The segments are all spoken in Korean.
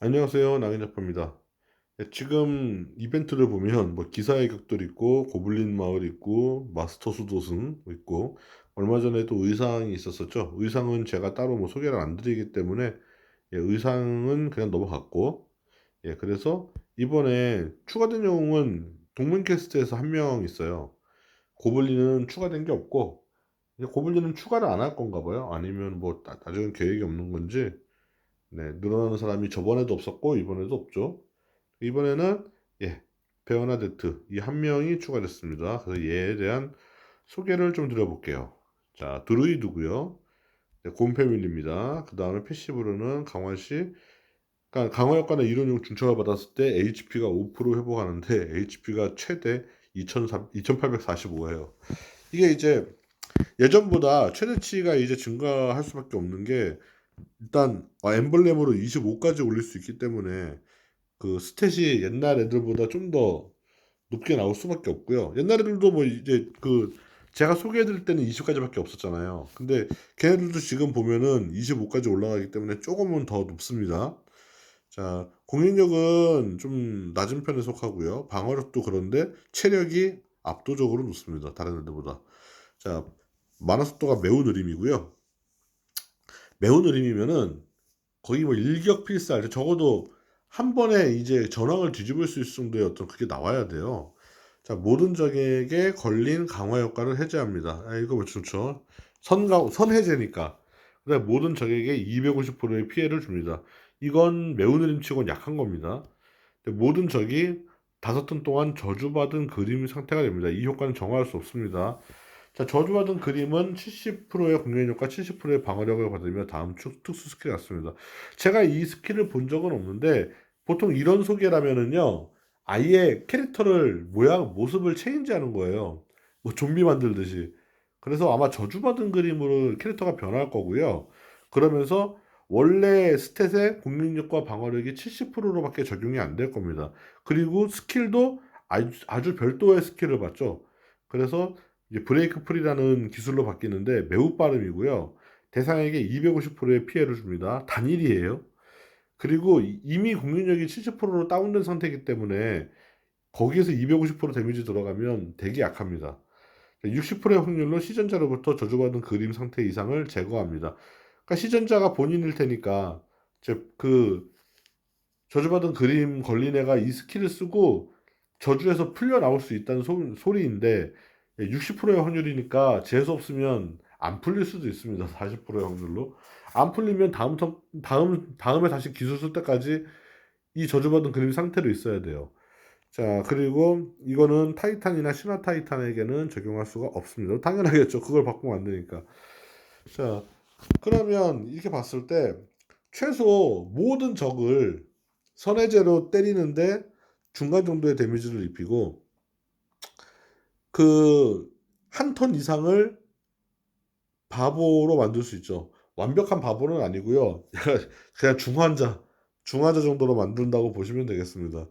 안녕하세요. 낭인작가입니다. 예, 지금 이벤트를 보면 뭐 기사의 격돌 있고 고블린 마을 있고 마스터 수도승 있고 얼마 전에도 의상이 있었었죠. 의상은 제가 따로 뭐 소개를 안 드리기 때문에 예, 의상은 그냥 넘어갔고 예, 그래서 이번에 추가된 영웅은 동문 캐스트에서 한 명 있어요. 고블린은 추가된 게 없고 고블린은 추가를 안 할 건가 봐요. 아니면 뭐 나- 나중에 계획이 없는 건지 네, 늘어나는 사람이 저번에도 없었고 이번에도 없죠. 이번에는 예, 베어나데트 이 한 명이 추가됐습니다. 그래서 얘에 대한 소개를 좀 드려볼게요. 자, 드루이드고요. 네, 곰패밀리입니다. 그 다음에 패시브로는 강화시 그러니까 강화 효과나 이론용 중첩을 받았을 때 HP가 5% 회복하는데 HP가 최대 2845예요. 이게 이제 예전보다 최대치가 이제 증가할 수밖에 없는 게 일단 아, 엠블렘으로 25까지 올릴 수 있기 때문에 그 스탯이 옛날 애들보다 좀 더 높게 나올 수밖에 없고요. 옛날 애들도 뭐 이제 그 제가 소개해드릴 때는 20까지밖에 없었잖아요. 근데 걔네들도 지금 보면은 25까지 올라가기 때문에 조금은 더 높습니다. 자, 공격력은 좀 낮은 편에 속하고요. 방어력도 그런데 체력이 압도적으로 높습니다. 다른 애들보다. 자, 만화 속도가 매우 느림이고요. 매우 느림이면은 거의 뭐 일격 필살 적어도 한 번에 이제 전황을 뒤집을 수 있을 정도의 어떤 그게 나와야 돼요. 자, 모든 적에게 걸린 강화 효과를 해제합니다. 아, 이거 뭐 좋죠. 선가 선 해제니까. 그다음 모든 적에게 250%의 피해를 줍니다. 이건 매우 느림치곤 약한 겁니다. 모든 적이 다섯 턴 동안 저주받은 그림 상태가 됩니다. 이 효과는 정할 수 없습니다. 자, 저주받은 그림은 70%의 공격 효과, 70%의 방어력을 받으며 다음 축 특수 스킬이 났습니다. 제가 이 스킬을 본 적은 없는데 보통 이런 소개라면은요, 아예 캐릭터를 모양, 모습을 체인지하는 거예요. 뭐 좀비 만들듯이. 그래서 아마 저주받은 그림으로 캐릭터가 변할 거고요. 그러면서 원래 스탯의 공격력과 방어력이 70%로밖에 적용이 안 될 겁니다. 그리고 스킬도 아주, 아주 별도의 스킬을 받죠. 그래서 이제 브레이크 프리라는 기술로 바뀌는데 매우 빠름이고요. 대상에게 250%의 피해를 줍니다. 단일이에요. 그리고 이- 이미 공격력이 70%로 다운된 상태이기 때문에 거기에서 250% 데미지 들어가면 되게 약합니다. 60%의 확률로 시전자로부터 저주받은 그림 상태 이상을 제거합니다. 그러니까 시전자가 본인일 테니까 그 저주받은 그림 걸린 애가 이 스킬을 쓰고 저주에서 풀려 나올 수 있다는 소, 소리인데 60%의 확률이니까 재수 없으면 안 풀릴 수도 있습니다. 40%의 확률로. 안 풀리면 다음 턴, 다음 다음에 다시 기술 쓸 때까지 이 저주받은 그림 상태로 있어야 돼요. 자, 그리고 이거는 타이탄이나 신화 타이탄에게는 적용할 수가 없습니다. 당연하겠죠. 그걸 바꾸면 안 되니까. 자, 그러면 이렇게 봤을 때 최소 모든 적을 선해제로 때리는데 중간 정도의 데미지를 입히고 그한턴 이상을 바보로 만들 수 있죠. 완벽한 바보는 아니고요. 그냥 중환자, 중환자 정도로 만든다고 보시면 되겠습니다.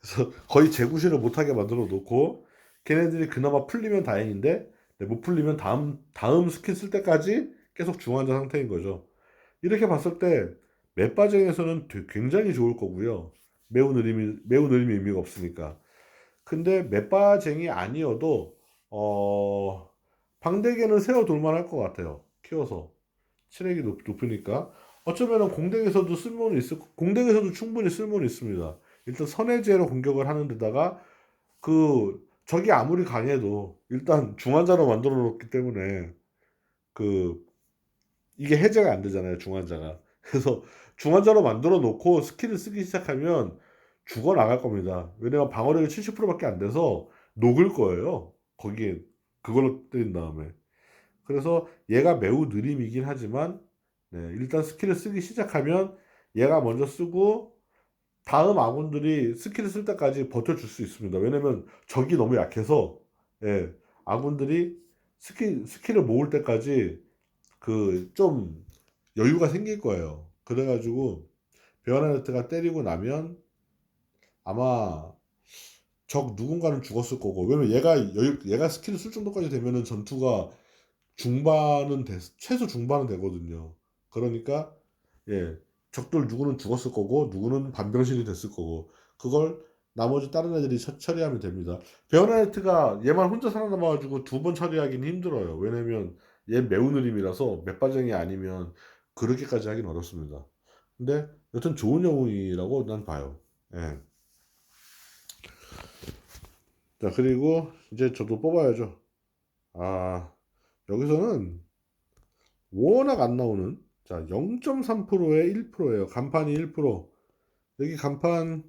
그래서 거의 재구실을 못하게 만들어 놓고 걔네들이 그나마 풀리면 다행인데 네, 못 풀리면 다음 다음 스킬 쓸 때까지 계속 중환자 상태인 거죠. 이렇게 봤을 때 맵바정에서는 되- 굉장히 좋을 거고요. 매우 느림이 매우 느림이 의미가 없으니까. 근데 맵바쟁이 아니어도 어 방대개는 세워 둘만 할 것 같아요. 키워서 체력이 높, 높으니까 어쩌면은 공댕에서도 쓸모는 있을 공댕에서도 충분히 쓸모는 있습니다. 일단 선해제로 공격을 하는 데다가 그 적이 아무리 강해도 일단 중환자로 만들어 놓기 때문에 그 이게 해제가 안 되잖아요, 중환자가. 그래서 중환자로 만들어 놓고 스킬을 쓰기 시작하면 죽어 나갈 겁니다. 왜냐면 방어력이 70%밖에 안 돼서 녹을 거예요. 거기에 그걸로 때린 다음에. 그래서 얘가 매우 느림이긴 하지만 네, 일단 스킬을 쓰기 시작하면 얘가 먼저 쓰고 다음 아군들이 스킬을 쓸 때까지 버텨줄 수 있습니다. 왜냐면 적이 너무 약해서 예, 아군들이 스킬 스킬을 모을 때까지 그 좀 여유가 생길 거예요. 그래가지고 베어나르트가 때리고 나면 아마 적 누군가는 죽었을 거고 왜냐면 얘가 얘가 스킬을 쓸 정도까지 되면은 전투가 중반은 돼, 최소 중반은 되거든요. 그러니까 예 적들 누구는 죽었을 거고 누구는 반병신이 됐을 거고 그걸 나머지 다른 애들이 처, 처리하면 됩니다. 베어나이트가 얘만 혼자 살아남아가지고 두 번 처리하기는 힘들어요. 왜냐면 얘 매우 느림이라서 맷바정이 아니면 그렇게까지 하긴 어렵습니다. 근데 여튼 좋은 영웅이라고 난 봐요. 예. 자 그리고 이제 저도 뽑아야죠. 아 여기서는 워낙 안 나오는 자 0.3%에 1%예요. 간판이 1%. 여기 간판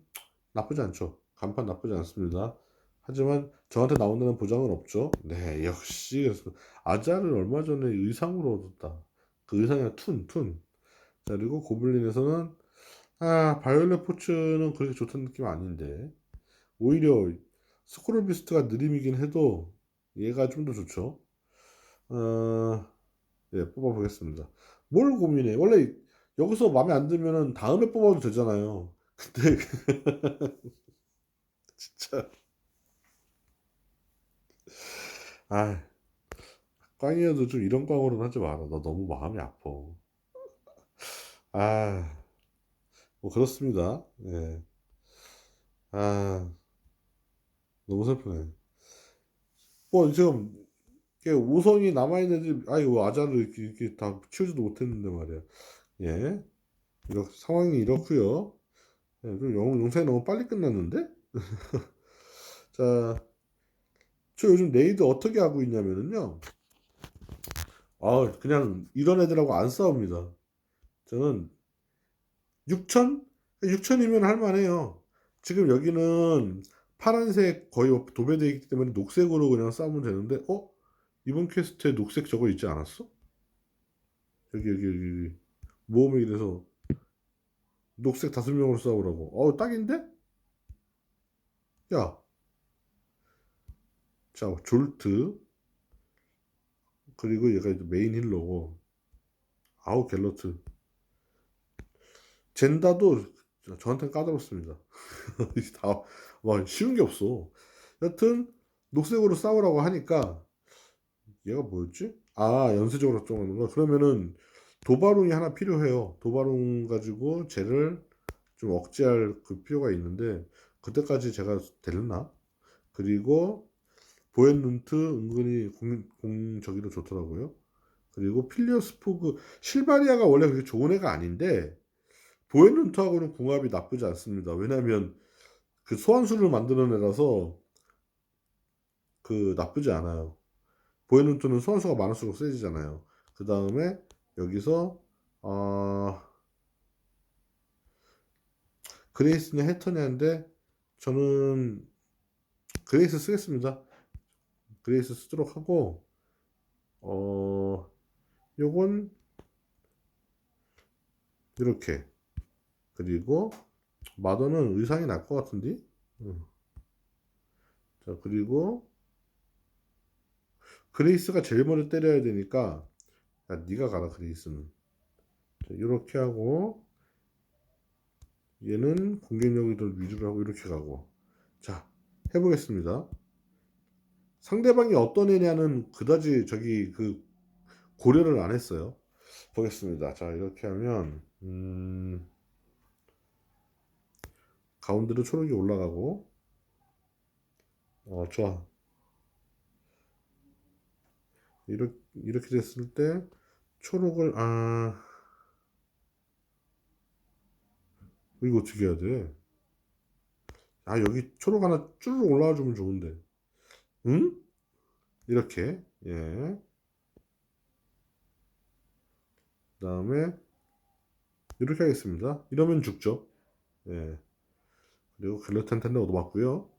나쁘지 않죠. 간판 나쁘지 않습니다. 하지만 저한테 나온다는 보장은 없죠. 네, 역시 아자를 얼마 전에 의상으로 얻었다. 그 의상이 툰, 툰. 자, 그리고 고블린에서는 아, 바이올렛 포츠는 그렇게 좋다는 느낌 아닌데 오히려 스코르 비스트가 느림이긴 해도 얘가 좀 더 좋죠. 어, 예, 뽑아보겠습니다. 뭘 고민해? 원래 여기서 마음에 안 들면은 다음에 뽑아도 되잖아요. 근데 진짜 아 꽝이어도 좀 이런 꽝으로는 하지 마라. 나 너무 마음이 아파. 아, 뭐 그렇습니다. 예. 아, 너무 슬프네. 뭐 지금 이게 5성이 남아있는 애들, 아이 고 아자를 이렇게, 이렇게 다 치우지도 못했는데 말이야. 예. 이렇게 상황이 이렇고요. 예, 좀 영, 영상이 너무 빨리 끝났는데? 자, 저 요즘 레이드 어떻게 하고 있냐면은요. 아, 그냥 이런 애들하고 안 싸웁니다. 저는 6천? 6천이면 할만해요. 지금 여기는 파란색 거의 도배되어 있기 때문에 녹색으로 그냥 싸우면 되는데, 어? 이번 퀘스트에 녹색 저거 있지 않았어? 여기, 여기, 여기. 모험에 이래서 녹색 다섯 명으로 싸우라고. 어, 딱인데? 야. 자, 졸트. 그리고 얘가 메인 힐러고. 아우, 갤러트. 젠다도 저한테 까다롭습니다. 다, 와, 쉬운 게 없어. 여튼, 녹색으로 싸우라고 하니까, 얘가 뭐였지? 아, 연쇄적으로 작동하는 거. 그러면은, 도바롱이 하나 필요해요. 도바롱 가지고 쟤를 좀 억제할 그 필요가 있는데, 그때까지 제가 되려나? 그리고, 보엔룬트 은근히 공, 공 저기도 좋더라고요. 그리고 필리오스 포그, 실바리아가 원래 그렇게 좋은 애가 아닌데, 보엔룬트하고는 궁합이 나쁘지 않습니다. 왜냐면 그 소환수를 만드는 애라서 그 나쁘지 않아요. 보엔룬트는 소환수가 많을수록 세지잖아요. 그 다음에 여기서 어... 그레이스냐 해터냐인데 저는 그레이스 쓰겠습니다. 그레이스 쓰도록 하고 어 요건 이렇게 그리고 마더는 의상이 날 것 같은데? 응. 자 그리고 그레이스가 제일 먼저 때려야 되니까 야 네가 가라 그레이스는. 자, 이렇게 하고 얘는 공격력을 더 위주로 하고 이렇게 가고. 자 해보겠습니다. 상대방이 어떤 애냐는 그다지 저기 그 고려를 안 했어요. 보겠습니다. 자 이렇게 하면 음 가운데로 초록이 올라가고. 어 좋아. 이렇게 이렇게 됐을 때 초록을 아. 이거 어떻게 해야 돼? 아 여기 초록 하나 쭈르 올라와 주면 좋은데. 응? 이렇게. 예. 그다음에 이렇게 하겠습니다. 이러면 죽죠. 예 그리고 갤러탄 탄데 얻어맞고요.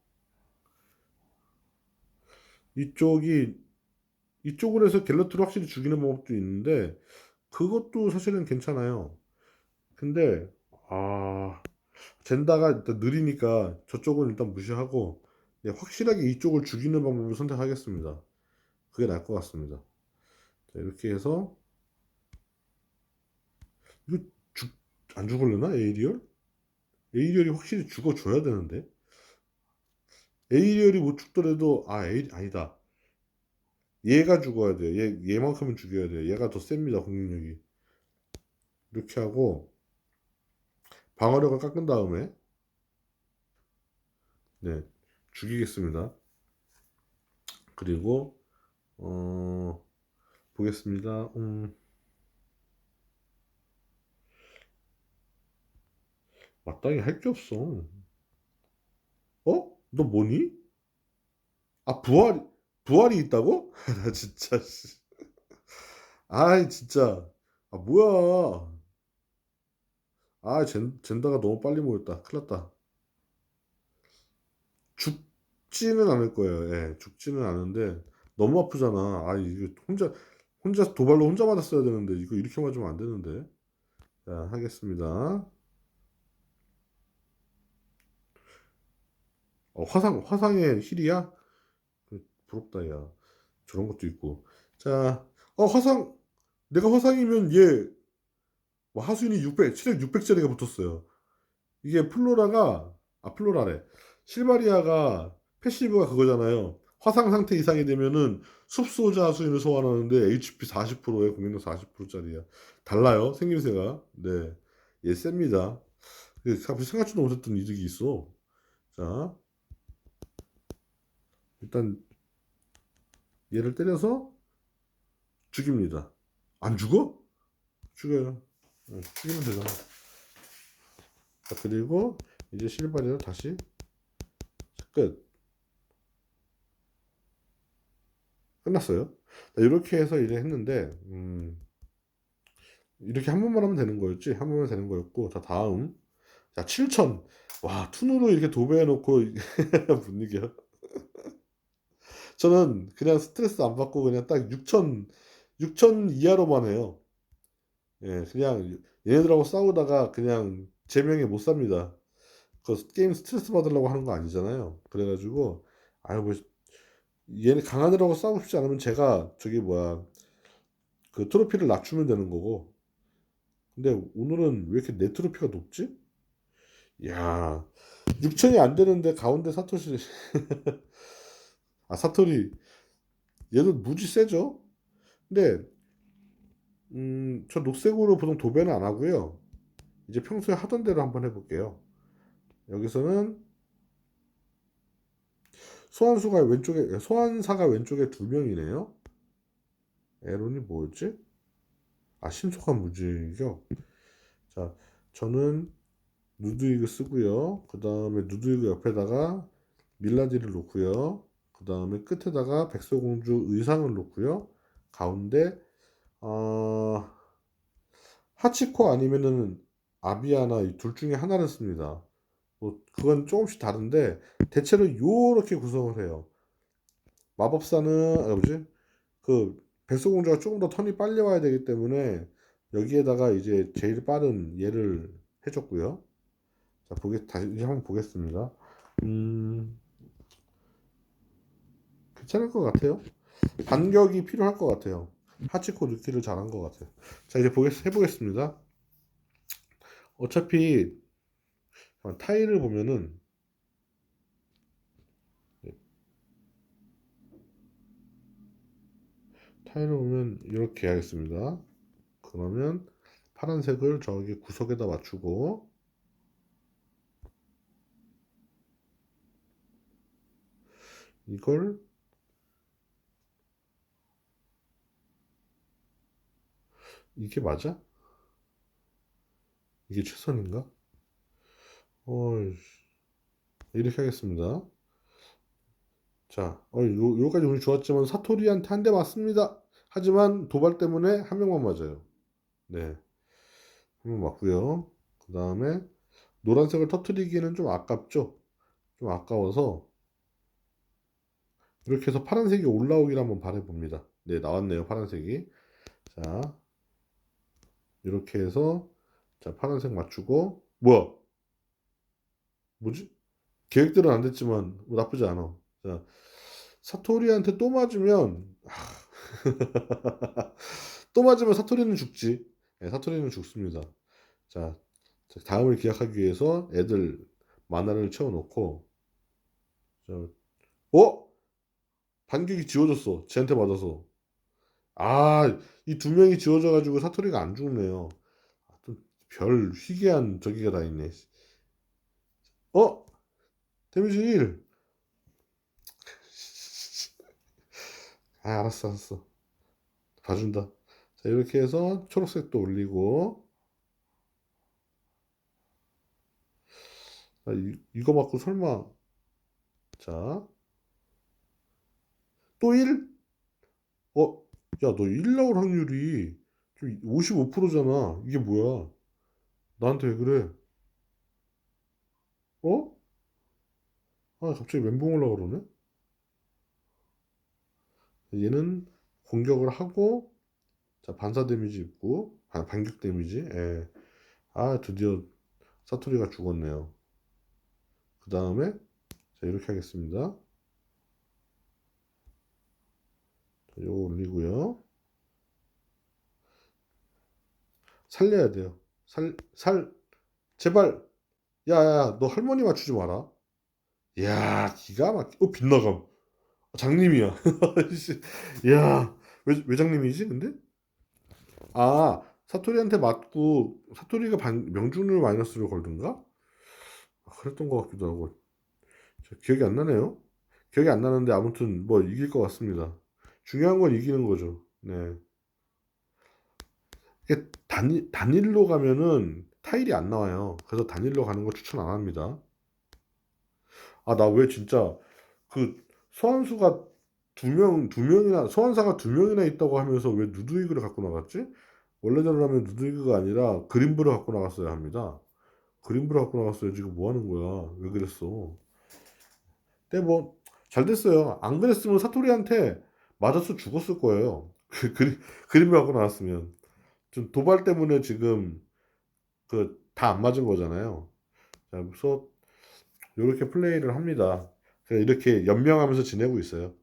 이쪽이 이쪽으로 해서 갤러트를 확실히 죽이는 방법도 있는데 그것도 사실은 괜찮아요. 근데 아 젠다가 일단 느리니까 저쪽은 일단 무시하고 예, 확실하게 이쪽을 죽이는 방법을 선택하겠습니다. 그게 나을 것 같습니다. 자, 이렇게 해서 이거 죽, 안 죽을려나 에이리얼? 에이리얼이 확실히 죽어줘야 되는데? 에이리얼이 못 죽더라도 아 에이 아니다. 얘가 죽어야 돼요 얘 얘만큼은 죽여야 돼요 얘가 더 셉니다 공격력이. 이렇게 하고 방어력을 깎은 다음에 네 죽이겠습니다. 그리고 어 보겠습니다. 음 마땅히 할 게 없어. 어? 너 뭐니? 아 부활 부활이 있다고? 나 진짜 씨. 아이 진짜 아 뭐야? 아 젠, 젠다가 너무 빨리 모였다. 큰일 났다. 죽지는 않을 거예요. 예, 죽지는 않은데 너무 아프잖아. 아 이거 혼자 혼자 도발로 혼자 맞았어야 되는데 이거 이렇게 맞으면 안 되는데. 자 하겠습니다. 어, 화상 화상의 힐이야? 그, 부럽다 야. 저런 것도 있고. 자, 어 화상 내가 화상이면 얘 뭐 하수인이 600 체력 600짜리가 붙었어요. 이게 플로라가 아 플로라래. 실바리아가 패시브가 그거잖아요. 화상 상태 이상이 되면은 숲소자 하수인을 소환하는데 HP 40%에 공격력 40%짜리야. 달라요. 생김새가. 네. 얘 셉니다. 그, 생각지도 못했던 이득이 있어. 자. 일단 얘를 때려서 죽입니다. 안 죽어? 죽여요. 응, 죽이면 되잖아. 자, 그리고 이제 실바리를 다시 끝. 끝났어요. 자, 이렇게 해서 이제 했는데 음, 이렇게 한 번만 하면 되는 거였지. 한 번만 되는 거였고 자 다음 자 7천 와 툰으로 이렇게 도배해 놓고 못 이겨. 저는 그냥 스트레스 안 받고 그냥 딱 6천 6천 이하로만 해요. 예, 그냥 얘네들하고 싸우다가 그냥 제 명예 못 삽니다. 그 게임 스트레스 받으려고 하는 거 아니잖아요. 그래가지고 아유 뭐 얘네 강한 애라고 싸우고 싶지 않으면 제가 저기 뭐야 그 트로피를 낮추면 되는 거고. 근데 오늘은 왜 이렇게 내 트로피가 높지? 야 6천이 안 되는데 가운데 사토시 아 사토리 얘도 무지 세죠? 근데 음, 저 녹색으로 보통 도배는 안 하고요. 이제 평소에 하던 대로 한번 해볼게요. 여기서는 소환수가 왼쪽에 소환사가 왼쪽에 두 명이네요. 에론이 뭐였지? 아 신속한 무지격. 자, 저는 누드이그 쓰고요. 그 다음에 누드이그 옆에다가 밀라디를 놓고요. 그 다음에 끝에다가 백설공주 의상을 놓고요. 가운데 어, 하치코 아니면은 아비아나 이 둘 중에 하나를 씁니다. 뭐 그건 조금씩 다른데 대체로 요렇게 구성을 해요. 마법사는 아 뭐지? 그 백설공주가 조금 더 턴이 빨리 와야 되기 때문에 여기에다가 이제 제일 빠른 얘를 해줬고요. 자 보겠 다시 한번 보겠습니다. 음 괜찮을 것 같아요. 반격이 필요할 것 같아요. 하치코 넣기를 잘한 것 같아요. 자 이제 보겠 해보겠습니다. 어차피 타일을 보면은 타일을 보면 이렇게 하겠습니다. 그러면 파란색을 저기 구석에다 맞추고 이걸 이게 맞아? 이게 최선인가? 어, 이렇게 하겠습니다. 자, 어, 요, 요까지 운이 좋았지만 사토리한테 한 대 맞습니다. 하지만 도발 때문에 한 명만 맞아요. 네. 한명 맞고요. 그 다음에 노란색을 터트리기에는 좀 아깝죠? 좀 아까워서 이렇게 해서 파란색이 올라오기를 한번 바라봅니다. 네, 나왔네요. 파란색이. 자, 이렇게 해서 자 파란색 맞추고 뭐야? 뭐지? 계획대로는 안 됐지만 뭐 나쁘지 않아. 자 사토리한테 또 맞으면 또 맞으면 사토리는 죽지. 네, 사토리는 죽습니다. 자 다음을 기약하기 위해서 애들 만화를 채워놓고 자, 어? 반격이 지워졌어. 쟤한테 맞아서 아, 이 두 명이 지워져 가지고 사토리가 안 죽네요. 좀별 희귀한 저기가 다 있네. 어? 데미지 1. 아, 알았어, 알았어. 봐준다. 자, 이렇게 해서 초록색도 올리고. 아, 이, 이거 맞고 설마. 자. 또 1? 어? 야, 너 1 나올 확률이 좀 55%잖아. 이게 뭐야? 나한테 왜 그래? 어? 아, 갑자기 멘붕 올라 그러네? 얘는 공격을 하고, 자, 반사 데미지 있고, 반, 반격 데미지, 예. 아, 드디어 사토리가 죽었네요. 그 다음에, 자, 이렇게 하겠습니다. 자, 요거 올리고요. 살려야 돼요. 살, 살, 제발. 야, 야, 야, 너 할머니 맞추지 마라. 야, 기가 막히, 어, 빗나감. 장님이야. 씨, 야, 왜, 왜 장님이지, 근데? 아, 사토리한테 맞고, 사토리가 반, 명중률 마이너스를 걸던가? 아, 그랬던 것 같기도 하고. 저 기억이 안 나네요. 기억이 안 나는데, 아무튼, 뭐, 이길 것 같습니다. 중요한 건 이기는 거죠. 네. 단일, 단일로 가면은 타일이 안 나와요. 그래서 단일로 가는 거 추천 안 합니다. 아, 나 왜 진짜 그 소환수가 두 명, 두 명이나, 소환사가 두 명이나 있다고 하면서 왜 누드이그를 갖고 나갔지? 원래대로 하면 누드이그가 아니라 그린브를 갖고 나갔어야 합니다. 그린브를 갖고 나갔어요. 지금 뭐 하는 거야? 왜 그랬어? 근데 뭐, 잘 됐어요. 안 그랬으면 사토리한테 맞아서 죽었을 거예요. 그, 그린, 그린브 갖고 나왔으면. 좀 도발 때문에 지금 그 다 안 맞은 거잖아요. 자, 그래서 이렇게 플레이를 합니다. 이렇게 연명하면서 지내고 있어요.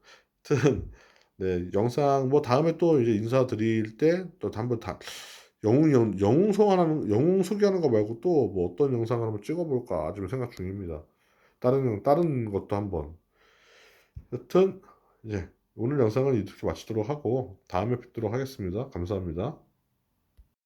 하여튼 네, 영상 뭐 다음에 또 이제 인사드릴 때 또 한번 다 영웅 영, 영웅 소환하는 영웅 소개하는 거 말고 또 뭐 어떤 영상을 한번 찍어볼까 지금 생각 중입니다. 다른 영- 다른 것도 한번. 여튼 이제 오늘 영상은 이렇게 마치도록 하고 다음에 뵙도록 하겠습니다. 감사합니다.